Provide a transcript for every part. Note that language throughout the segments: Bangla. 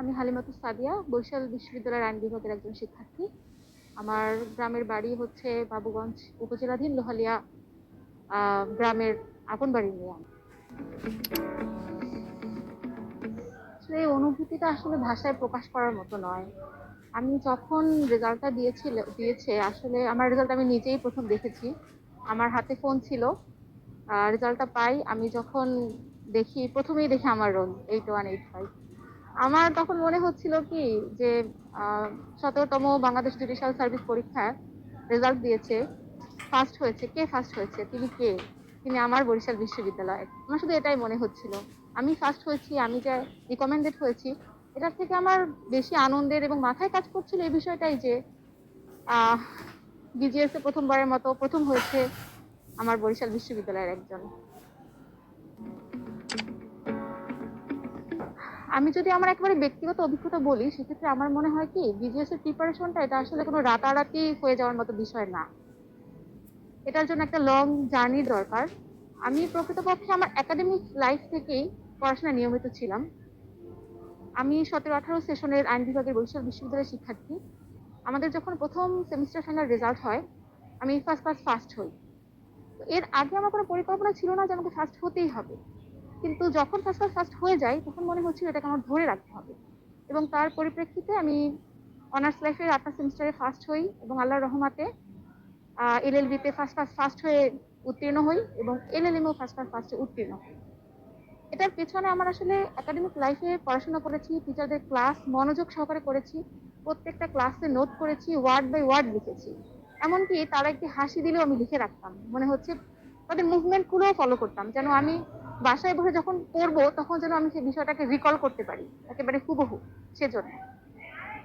আমি হালিমাতুস সাদিয়া, বরিশাল বিশ্ববিদ্যালয়ের আইন বিভাগের একজন শিক্ষার্থী। আমার গ্রামের বাড়ি হচ্ছে বাবুগঞ্জ উপজেলাধীন লোহালিয়া গ্রামের আপন বাড়ি নিয়ে। এই অনুভূতিটা আসলে ভাষায় প্রকাশ করার মতো নয়। আমি যখন রেজাল্টটা দিয়েছিল, দিয়েছে, আসলে আমার রেজাল্ট আমি নিজেই প্রথম দেখেছি। আমার হাতে ফোন ছিল। রেজাল্টটা পাই। আমি যখন দেখি, প্রথমেই দেখি আমার roll eight one eight five আমার তখন মনে হচ্ছিল কি যে সতেরোতম বাংলাদেশ জুডিশিয়াল সার্ভিস পরীক্ষায় রেজাল্ট দিয়েছে। ফার্স্ট হয়েছে। কে ফার্স্ট হয়েছে? তিনি কে? তিনি আমার বরিশাল বিশ্ববিদ্যালয়। আমার শুধু এটাই মনে হচ্ছিল। আমি ফার্স্ট হয়েছি, আমি যে রিকমেন্ডেড হয়েছি, এটার থেকে আমার বেশি আনন্দের এবং মাথায় কাজ করছিল এই বিষয়টাই যে বিজিএস প্রথমবারের মতো প্রথম হয়েছে আমার বরিশাল বিশ্ববিদ্যালয়ের একজন। আমি যদি আমার একেবারে ব্যক্তিগত অভিজ্ঞতা বলি, সেক্ষেত্রে আমার মনে হয় কি বিজিএস এর প্রিপারেশনটা এটা আসলে কোনো রাতারাতি হয়ে যাওয়ার মতো বিষয় না। এটার জন্য একটা লং জার্নি দরকার। আমি প্রকৃতপক্ষে আমার একাডেমিক লাইফ থেকেই পড়াশোনা নিয়মিত ছিলাম। আমি সতেরো আঠারো সেশনের আইন বিভাগের বরিশাল বিশ্ববিদ্যালয়ের শিক্ষার্থী। আমাদের যখন প্রথম সেমিস্টার ফাইনাল রেজাল্ট হয়, আমি ফার্স্ট ক্লাস ফার্স্ট হই। এর আগে আমার কোনো পরিকল্পনা ছিল না যে আমাকে ফার্স্ট হতেই হবে। কিন্তু যখন ফার্স্ট ফার্স্ট হয়ে যায়, তখন মনে হচ্ছিল এটাকে আমার ধরে রাখতে হবে। এবং তার পরিপ্রেক্ষিতে আমি অনার্স লাইফের আটটা সেমিস্টারে ফার্স্ট হই এবং আল্লাহর রহমাতে এলএলবিতে ফার্স্ট ক্লাস ফার্স্ট হয়ে উত্তীর্ণ হই এবং এলএলএমও ফার্স্ট ক্লাস ফার্স্টে উত্তীর্ণ হই। এটার পেছনে আমার আসলে একাডেমিক লাইফে পড়াশোনা করেছি টিচারদের ক্লাস মনোযোগ সহকারে করেছি, প্রত্যেকটা ক্লাসে নোট করেছি ওয়ার্ড বাই ওয়ার্ড লিখেছি। এমনকি তারা একটি হাসি দিলেও আমি লিখে রাখতাম। মনে হচ্ছে তাদের মুভমেন্টগুলোও ফলো করতাম, যেন আমি বাসায় বসে যখন পড়ব, তখন যেন আমি সেই বিষয়টাকে রিকল করতে পারি, একেবারে হুবহু, সেজন্য।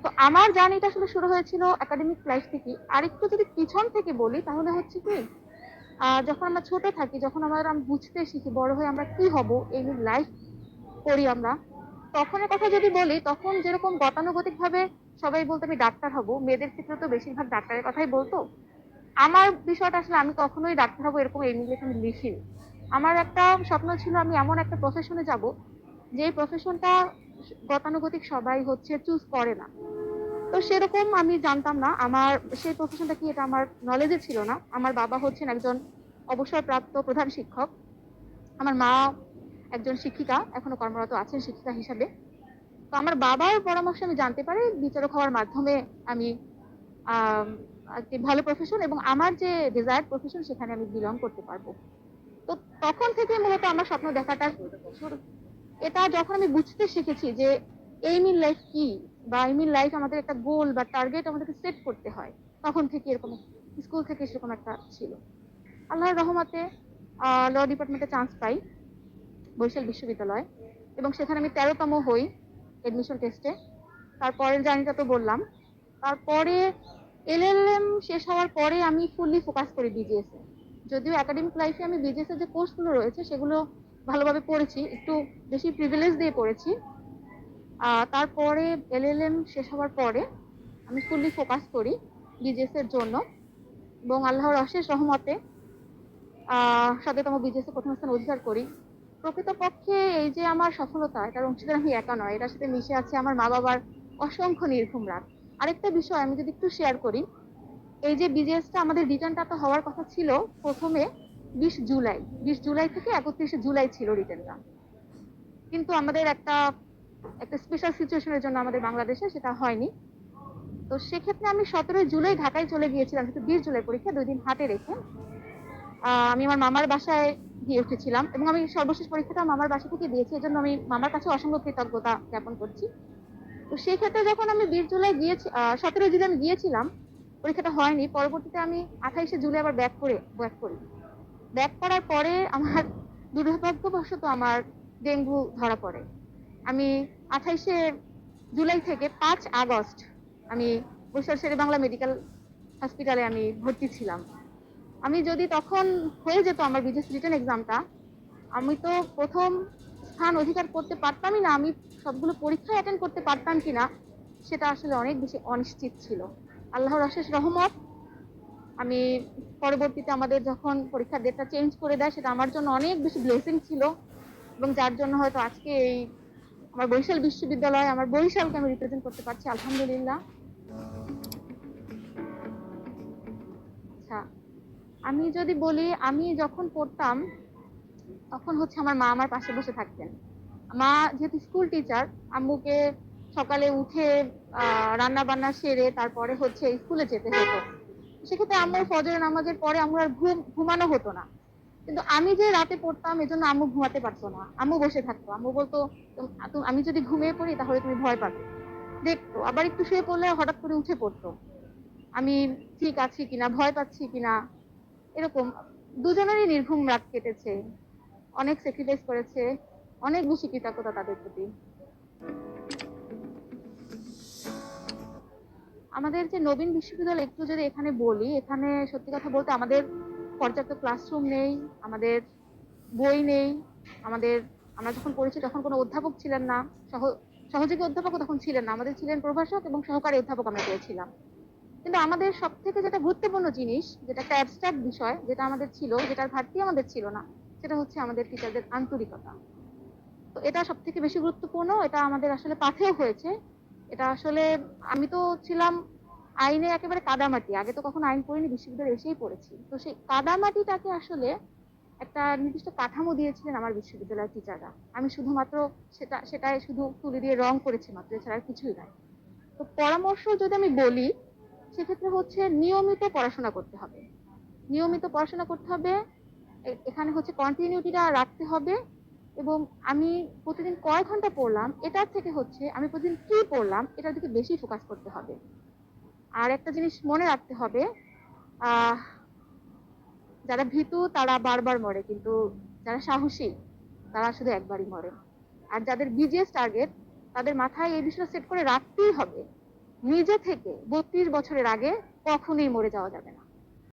তো আমার জার্নিটা আসলে শুরু হয়েছিল একাডেমিক লাইফ থেকে। আর একটু যদি পিছন থেকে বলি, তাহলে হচ্ছে কি যখন আমরা ছোট থাকি, যখন আমরা বুঝতে শিখি বড় হয়ে আমরা কি হব, এই লাইফ করি আমরা, তখনের কথা যদি বলি, তখন যেরকম গতানুগতিক ভাবে সবাই বলতো, আমি ডাক্তার হব। মেয়েদের ক্ষেত্রে তো বেশিরভাগ ডাক্তারের কথাই বলতো। আমার বিষয়টা আসলে আমি কখনোই ডাক্তার হব এরকম ইংলিশ আমি লিখিনি। আমার একটা স্বপ্ন ছিল আমি এমন একটা প্রফেশনে যাব যে প্রফেশনটা গতানুগতিক সবাই হচ্ছে চুজ করে না। তো সেরকম আমি জানতাম না, আমার সেই প্রফেশনটা কি এটা আমার নলেজে ছিল না। আমার বাবা হচ্ছেন একজন অবসরপ্রাপ্ত প্রধান শিক্ষক। আমার মা একজন শিক্ষিকা, এখনও কর্মরত আছেন শিক্ষিকা হিসাবে। তো আমার বাবার পরামর্শ আমি জানতে পারি, বিচারক হওয়ার মাধ্যমে আমি একটি ভালো প্রফেশন এবং আমার যে ডিজায়ার প্রফেশন সেখানে আমি বিলং করতে পারব। তো তখন থেকে মূলত আমার স্বপ্ন দেখাটা এটা যখন আমি বুঝতে শিখেছি যে এইম ইন লাইফ কি বা এইম ইন লাইফ আমাদের একটা গোল বা টার্গেট আমাদেরকে সেট করতে হয়, তখন থেকে এরকম স্কুল থেকে সেরকম একটা ছিল। আল্লাহর রহমতে ল ডিপার্টমেন্টে চান্স পাই, বরিশাল বিশ্ববিদ্যালয়, এবং সেখানে আমি তেরোতম হই এডমিশন টেস্টে তারপরের জার্নিটা তো বললাম। তারপরে এলএলএম শেষ হওয়ার পরে আমি ফুললি ফোকাস করি বিজিএস যদিও একাডেমিক লাইফে আমি বিজিএস এর যে কোর্সগুলো রয়েছে, সেগুলো ভালোভাবে পড়েছি, একটু বেশি প্রিভিলেজ দিয়ে পড়েছি। তারপরে এলএলএম শেষ হওয়ার পরে আমি ফুললি ফোকাস করি বিজিএস এর জন্য এবং আল্লাহর অশেষ রহমতে, আহ শততম বিজেসে প্রথম স্থান অধিকার করি। প্রকৃতপক্ষে এই যে আমার সফলতা, এটার অংশীদার আমি একা নয়, এটার সাথে মিশে আছে আমার মা বাবার অসংখ্য নির্ঘুম রাত আরেকটা বিষয় আমি যদি একটু শেয়ার করি এই যে বিজেএসটা আমাদের রিটার্নটা তো হওয়ার কথা ছিল প্রথমে বিশ জুলাই। বিশ জুলাই থেকে একত্রিশে জুলাই ছিল রিটার্নটা কিন্তু আমাদের একটা একটা স্পেশাল সিচুয়েশনের জন্য আমাদের বাংলাদেশে সেটা হয়নি। তো সেক্ষেত্রে আমি সতেরোই জুলাই ঢাকায় চলে গিয়েছিলাম কিন্তু বিশ জুলাই পরীক্ষা দুই দিন হাতে রেখে। আমি আমার মামার বাসায় গিয়ে উঠেছিলাম এবং আমি সর্বশেষ পরীক্ষাটা মামার বাসা থেকে দিয়েছি, এজন্য আমি মামার কাছে অসংখ্য কৃতজ্ঞতা জ্ঞাপন করছি। তো সেই ক্ষেত্রে যখন আমি বিশ জুলাই গিয়েছি সতেরোই জুলাই আমি গিয়েছিলাম পরীক্ষাটা হয়নি। পরবর্তীতে আমি আঠাইশে জুলাই আবার ব্যাক করে ব্যাক করি। ব্যাক করার পরে আমার দুর্ভাগ্যবশত আমার ডেঙ্গু ধরা পড়ে। আমি আঠাইশে জুলাই থেকে পাঁচ আগস্ট আমি বরিশাল শেরে বাংলা মেডিকেল হসপিটালে আমি ভর্তি ছিলাম। আমি যদি তখন হয়ে যেত আমার বিজেস রিটার্ন এক্সামটা আমি তো প্রথম স্থান অধিকার করতে পারতামই না। আমি সবগুলো পরীক্ষা অ্যাটেন্ড করতে পারতাম কিনা, সেটা আসলে অনেক বেশি অনিশ্চিত ছিল। আল্লাহর অশেষ রহমত। আমি পরবর্তীতে আমাদের যখন পরীক্ষার ডেটটা চেঞ্জ করে দেয়, সেটা আমার জন্য অনেক বেশি ব্লেসিং ছিল। এবং যার জন্য হয়তো আজকে এই আমার বরিশাল বিশ্ববিদ্যালয়, আমার বরিশালকে আমি রিপ্রেজেন্ট করতে পারছি, আলহামদুলিল্লাহ। আচ্ছা আমি যদি বলি, আমি যখন পড়তাম, তখন হচ্ছে আমার মা আমার পাশে বসে থাকতেন। মা যেহেতু স্কুল টিচার আম্মুকে সকালে উঠে রান্না বান্না সেরে তারপরে হচ্ছে স্কুলে যেতে হতো। সেক্ষেত্রে আম্মুর ফজরের নামাজের পরে আম্মুর আর ঘুম, ঘুমানো হতো না। কিন্তু আমি যে রাতে পড়তাম, এজন্য আম্মু ঘুমাতে পারতো না। আম্মু বসে থাকতো। আম্মু বলতো, "তুম- তুম- আমি যদি ঘুমিয়ে পড়ি, তাহলে তুমি ভয় পাবে। দেখতো, আবার একটু শুয়ে পড়লে হঠাৎ করে উঠে পড়তো। আমি ঠিক আছি কিনা, ভয় পাচ্ছি কিনা, এরকম। দুজনেরই নির্ঘুম রাত কেটেছে। অনেক স্যাক্রিফাইস করেছে। অনেক বেশি কৃতজ্ঞতা তাদের প্রতি। আমাদের যে নবীন বিশ্ববিদ্যালয়, একটু যদি এখানে বলি, এখানে সত্যি কথা বলতে আমাদের পর্যাপ্ত ক্লাসরুম নেই, আমাদের বই নেই, আমাদের, আমরা যখন পড়েছি তখন কোনো অধ্যাপক ছিলেন না, সহ, সহযোগী অধ্যাপকও তখন ছিলেন না, আমাদের ছিলেন প্রভাষক এবং সহকারী অধ্যাপক আমরা পেয়েছিলাম। কিন্তু আমাদের সব থেকে যেটা গুরুত্বপূর্ণ জিনিস, যেটা একটা অ্যাবস্ট্রাক্ট বিষয়, যেটা আমাদের ছিল, যেটার ঘাটতি আমাদের ছিল না, সেটা হচ্ছে আমাদের টিচারদের আন্তরিকতা। তো এটা সব থেকে বেশি গুরুত্বপূর্ণ, এটা আমাদের আসলে পাথেও হয়েছে। এটা আসলে আমি তো ছিলাম আইনে একেবারে কাদামাটি। আগে তো কখনো আইন পড়িনি, বিশ্ববিদ্যালয়ে এসেই পড়েছি। তো সেই কাদামাটিটাকে আসলে একটা নির্দিষ্ট কাঠামো দিয়েছিলেন আমার বিশ্ববিদ্যালয়ের টিচাররা। আমি শুধুমাত্র সেটা, সেটাই শুধু তুলি দিয়ে রং করেছি মাত্র, এছাড়া কিছুই নাই তো পরামর্শ যদি আমি বলি, সেক্ষেত্রে হচ্ছে নিয়মিত পড়াশোনা করতে হবে। নিয়মিত পড়াশোনা করতে হবে এখানে হচ্ছে কন্টিনিউটিটা রাখতে হবে। এবং আমি প্রতিদিন কয় ঘণ্টা পড়লাম, এটার থেকে হচ্ছে আমি প্রতিদিন কি পড়লাম, এটার দিকে বেশি ফোকাস করতে হবে। আর একটা জিনিস মনে রাখতে হবে যারা ভীতু তারা বারবার মরে, কিন্তু যারা সাহসী তারা শুধু একবারই মরে। আর যাদের বিজিএস টার্গেট তাদের মাথায় এই বিষয়টা সেট করে রাখতেই হবে। নিজে থেকে বত্রিশ বছরের আগে কখনোই মরে যাওয়া যাবে না।